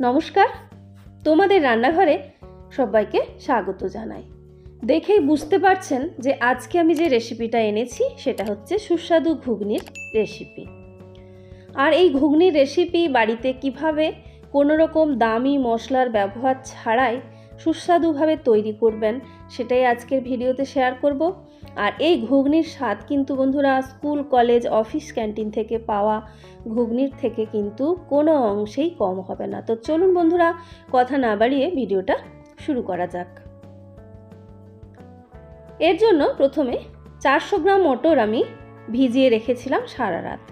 নমস্কার। তোমাদের রান্নাঘরে সবাইকে স্বাগত জানাই। দেখেই বুঝতে পারছেন যে আজকে আমি যে রেসিপিটা এনেছি, সেটা হচ্ছে সুস্বাদু ঘুগনির রেসিপি। আর এই ঘুগনির রেসিপি বাড়িতে কীভাবে কোনো রকম দামি মশলার ব্যবহার ছাড়াই সুস্বাদুভাবে তৈরি করবেন, সেটাই আজকের ভিডিওতে শেয়ার করব। আর এই ঘুগনির স্বাদ কিন্তু বন্ধুরা স্কুল, কলেজ, অফিস ক্যান্টিন থেকে পাওয়া ঘুগনির থেকে কিন্তু কোনো অংশেই কম হবে না। তো চলুন বন্ধুরা, কথা না বাড়িয়ে ভিডিওটা শুরু করা যাক। এর জন্য প্রথমে চারশো গ্রাম মটর আমি ভিজিয়ে রেখেছিলাম সারা রাত।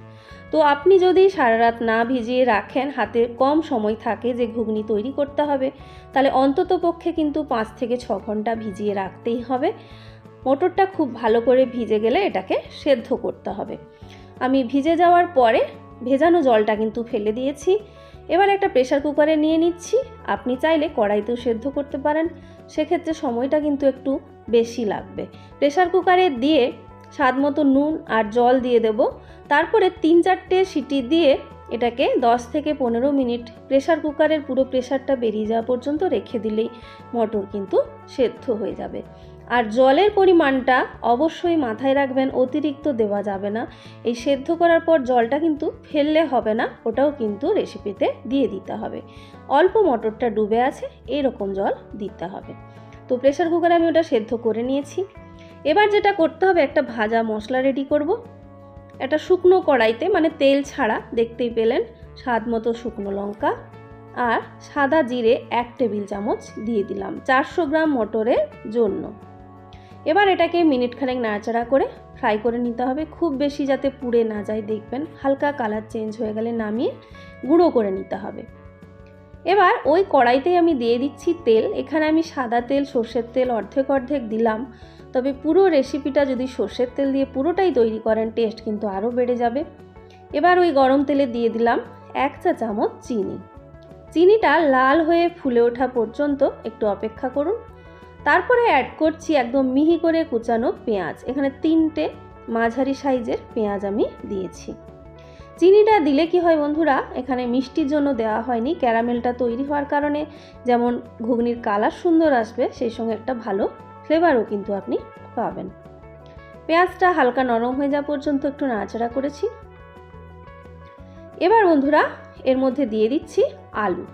তো আপনি যদি সারা রাত না ভিজিয়ে রাখেন, হাতে কম সময় থাকে যে ঘুগনি তৈরি করতে হবে, তাহলে অন্তত পক্ষে কিন্তু পাঁচ থেকে ছ ঘণ্টা ভিজিয়ে রাখতেই হবে। মটরটা খুব ভালো করে ভিজে গেলে এটাকে সেদ্ধ করতে হবে। আমি ভিজে যাওয়ার পরে ভেজানো জলটা কিন্তু ফেলে দিয়েছি। এবার একটা প্রেশার কুকারে নিয়ে নিচ্ছি। আপনি চাইলে কড়াইতেও সেদ্ধ করতে পারেন। সেক্ষেত্রে সময়টা কিন্তু একটু বেশি লাগবে। প্রেশার কুকারে দিয়ে স্বাদ মতো নুন আর জল দিয়ে দেব। তারপরে তিন চারটে সিটি দিয়ে এটাকে 10 থেকে পনেরো মিনিট প্রেশার কুকারের পুরো প্রেশারটা বেরিয়ে যাওয়া পর্যন্ত রেখে দিলেই মটর কিন্তু সেদ্ধ হয়ে যাবে। আর জলের পরিমাণটা অবশ্যই মাথায় রাখবেন, অতিরিক্ত দেওয়া যাবে না। এই সেদ্ধ করার পর জলটা কিন্তু ফেললে হবে না, ওটাও কিন্তু রেসিপিতে দিয়ে দিতে হবে। অল্প মটরটা ডুবে আছে, এরকম জল দিতে হবে। তো প্রেশার কুকারে আমি ওটা সেদ্ধ করে নিয়েছি। এবার যেটা করতে হবে, একটা ভাজা মশলা রেডি করব। একটা শুকনো কড়াইতে মানে তেল ছাড়া, দেখতেই পেলেন, স্বাদ মতো শুকনো লঙ্কা। আর সাদা জিরে এক টেবিল চামচ দিয়ে দিলাম, চারশো গ্রাম মটরের জন্য। এবার এটাকে মিনিট খানেক নাড়াচাড়া করে ফ্রাই করে নিতে হবে। খুব বেশি যাতে পুড়ে না যায়, দেখবেন, হালকা কালার চেঞ্জ হয়ে গেলে নামিয়ে গুঁড়ো করে নিতে হবে। এবার ওই কড়াইতেই আমি দিয়ে দিচ্ছি তেল। এখানে আমি সাদা তেল, সর্ষের তেল অর্ধেক অর্ধেক দিলাম। তবে পুরো রেসিপিটা যদি সর্ষের তেল দিয়ে পুরোটাই তৈরি করেন টেস্ট কিন্তু আরও বেড়ে যাবে। এবার ওই গরম তেলে দিয়ে দিলাম এক চা চামচ চিনি। চিনিটা লাল হয়ে ফুলে ওঠা পর্যন্ত একটু অপেক্ষা করুন। তারপরে অ্যাড করছি একদম মিহি করে কুচানো পেঁয়াজ। এখানে তিনটে মাঝারি সাইজের পেঁয়াজ আমি দিয়েছি। চিনিটা দিলে কি হয় বন্ধুরা, এখানে মিষ্টির জন্য দেওয়া হয়নি, ক্যারামেলটা তৈরি হওয়ার কারণে। যেমন ঘুগনির কালার সুন্দর আসবে, সেই সঙ্গে একটা ভালো ফ্লেভারও কিন্তু আপনি পাবেন। পেঁয়াজটা হালকা নরম হয়ে যাওয়া পর্যন্ত একটু নাড়াচাড়া করেছি। এবার বন্ধুরা, এর মধ্যে দিয়ে দিচ্ছি আলু।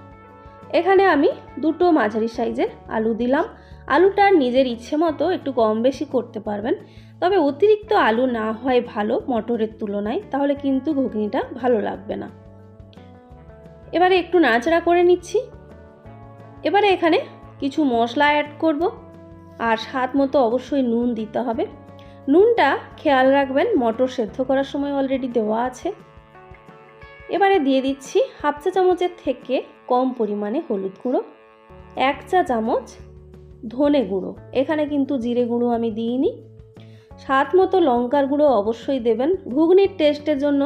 এখানে আমি দুটো মাঝারি সাইজের আলু দিলাম। আলুটা নিজের ইচ্ছে মতো একটু কম বেশি করতে পারবেন। তবে অতিরিক্ত আলু না হয় ভালো মটরের তুলনায়, তাহলে কিন্তু ঘুগনিটা ভালো লাগবে না। এবারে একটু নাড়াচাড়া করে নিচ্ছি। এবারে এখানে কিছু মশলা অ্যাড করব। আর স্বাদ মতো অবশ্যই নুন দিতে হবে। নুনটা খেয়াল রাখবেন, মটর সেদ্ধ করার সময় অলরেডি দেওয়া আছে। এবারে দিয়ে দিচ্ছি হাফ চা চামচের থেকে কম পরিমাণে হলুদ গুঁড়ো, এক চা চামচ ধনে গুঁড়ো। এখানে কিন্তু জিরে গুঁড়ো আমি দিইনি। স্বাদ মতো লঙ্কার গুঁড়ো অবশ্যই দেবেন। ঘুগনির টেস্টের জন্য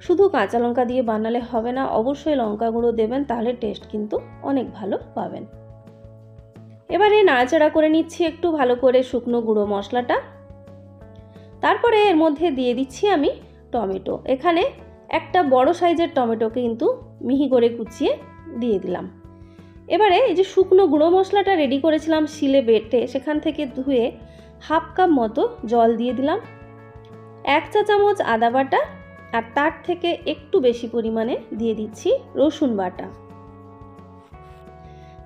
শুধু কাঁচা লঙ্কা দিয়ে বানালে হবে না, অবশ্যই লঙ্কা গুঁড়ো দেবেন, তাহলে টেস্ট কিন্তু অনেক ভালো পাবেন। এবারে নাড়াচাড়া করে নিচ্ছি একটু ভালো করে শুকনো গুঁড়ো মশলাটা। তারপরে এর মধ্যে দিয়ে দিচ্ছি আমি টমেটো। এখানে একটা বড় সাইজের টমেটোকে কিন্তু মিহি করে কুচিয়ে দিয়ে দিলাম। এবারে এই যে শুকনো গুঁড়ো মশলাটা রেডি করেছিলাম শিলে বেটে, সেখান থেকে ধুয়ে হাফ কাপ মতো জল দিয়ে দিলাম। এক চা চামচ আদা বাটা আর তার থেকে একটু বেশি পরিমাণে দিয়ে দিচ্ছি রসুন বাটা।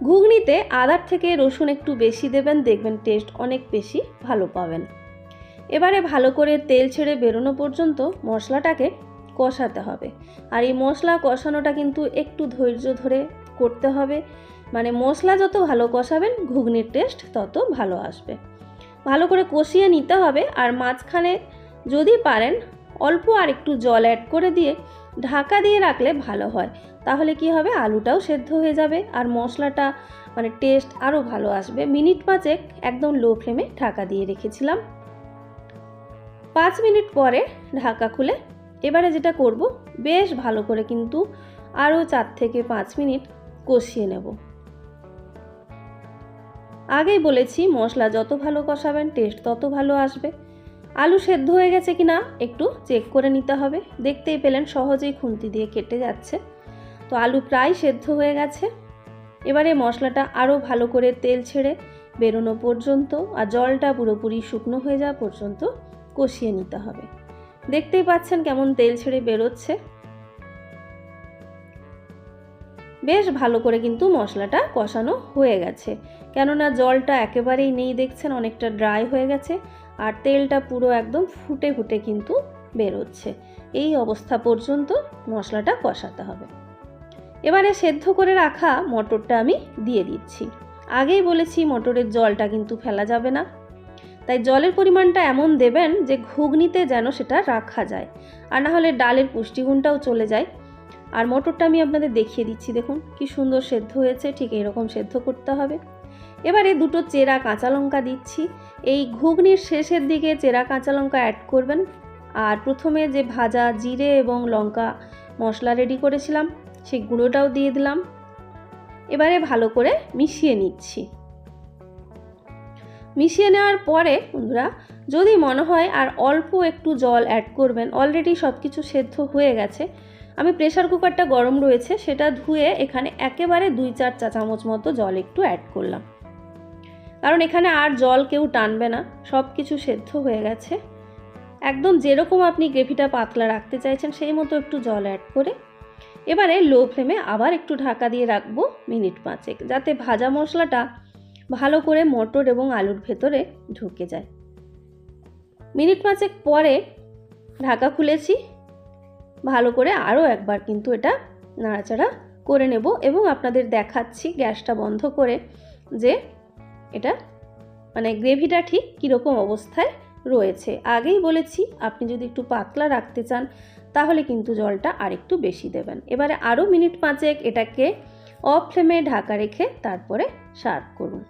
ঘুগনিতে আদার থেকে রসুন একটু বেশি দেবেন, দেখবেন টেস্ট অনেক বেশি ভালো পাবেন। এবারে ভালো করে তেল ছেড়ে বেরোনো পর্যন্ত মশলাটাকে কষাতে হবে। আর এই মশলা কষানোটা কিন্তু একটু ধৈর্য ধরে করতে হবে। মানে মশলা যত ভালো কষাবেন, ঘুগনির টেস্ট তত ভালো আসবে। ভালো করে কষিয়ে নিতে হবে। আর মাঝখানে যদি পারেন অল্প আর একটু জল অ্যাড করে দিয়ে ঢাকা দিয়ে রাখলে ভালো হয়। তাহলে কি হবে? আলুটাও সেদ্ধ হয়ে যাবে আর মশলাটা মানে টেস্ট আরও ভালো আসবে। মিনিট পাঁচেক একদম লো ফ্লেমে ঢাকা দিয়ে রেখেছিলাম। পাঁচ মিনিট পরে ঢাকা খুলে এবারে যেটা করব, বেশ ভালো করে কিন্তু আরও চার থেকে পাঁচ মিনিট কষিয়ে নেব। আগেই বলেছি, মশলা যত ভালো কষাবেন টেস্ট তত ভালো আসবে। আলু সেদ্ধ হয়ে গেছে কি না একটু চেক করে নিতে হবে। দেখতেই পেলেন সহজেই খুন্তি দিয়ে কেটে যাচ্ছে। তো আলু প্রায় সেদ্ধ হয়ে গেছে। এবারে মশলাটা আরও ভালো করে তেল ছেড়ে বেরোনো পর্যন্ত আর জলটা পুরোপুরি শুকনো হয়ে যাওয়া পর্যন্ত কষিয়ে নিতে হবে। দেখতেই পাচ্ছেন কেমন তেল ছেড়ে বেরোচ্ছে। বেশ ভালো করে কিন্তু মশলাটা কষানো হয়ে গেছে। কেননা জলটা একেবারেই নেই, দেখছেন অনেকটা ড্রাই হয়ে গেছে। আর তেলটা পুরো একদম ফুটে ফুটে কিন্তু বেরোচ্ছে। এই অবস্থা পর্যন্ত মশলাটা কষাতে হবে। এবারে সেদ্ধ করে রাখা মটরটা আমি দিয়ে দিচ্ছি। আগেই বলেছি মটরের জলটা কিন্তু ফেলা যাবে না। তাই জলের পরিমাণটা এমন দেবেন যে ঘুগনিতে যেন সেটা রাখা যায়। আর না হলে ডালের পুষ্টিগুণটাও চলে যায়। আর মটরটা আমি আপনাদের দেখিয়ে দিচ্ছি, দেখুন কি সুন্দর সেদ্ধ হয়েছে, ঠিক এরকম সেদ্ধ করতে হবে। এবারে দুটো চেরা কাঁচা লঙ্কা দিচ্ছি। এই ঘুগনির শেষের দিকে চেরা কাঁচা লঙ্কা অ্যাড করবেন। আর প্রথমে যে ভাজা জিরে এবং লঙ্কা মশলা রেডি করেছিলাম, সেই গুঁড়োটাও দিয়ে দিলাম। এবারে ভালো করে মিশিয়ে নিচ্ছি। মিশিয়ে নেওয়ার পরে বন্ধুরা, যদি মনে হয় আর অল্প একটু জল অ্যাড করবেন অলরেডি সব কিছু সেদ্ধ হয়ে গেছে। আমি প্রেশার কুকারটা গরম রয়েছে, সেটা ধুয়ে এখানে একেবারে দুই চার চা চামচ মতো জল একটু অ্যাড করলাম। কারণ এখানে আর জল কেউ টানবে না সব কিছু সেদ্ধ হয়ে গেছে। একদম যেরকম আপনি গ্রেভিটা পাতলা রাখতে চাইছেন, সেই মতো একটু জল অ্যাড করে এবারে লো ফ্লেমে আবার একটু ঢাকা দিয়ে রাখব মিনিট পাঁচেক, যাতে ভাজা মশলাটা ভালো করে মটর এবং আলুর ভেতরে ঢুকে যায়। মিনিট পাঁচেক পরে ঢাকা খুলেছি, ভালো করে আরও একবার কিন্তু এটা নাড়াচাড়া করে নেব এবং আপনাদের দেখাচ্ছি গ্যাসটা বন্ধ করে যে এটা? মানে গ্রেভিটা ঠিক কীরকম অবস্থায় রয়েছে? আগেই বলেছি, আপনি যদি একটু পাতলা রাখতে চান, তাহলে কিন্তু জলটা আরেকটু বেশি দেবেন। এবারে আরও মিনিট পাঁচেক এটাকে অফ ফ্লেমে ঢাকা রেখে তারপরে সার্ভ করুন।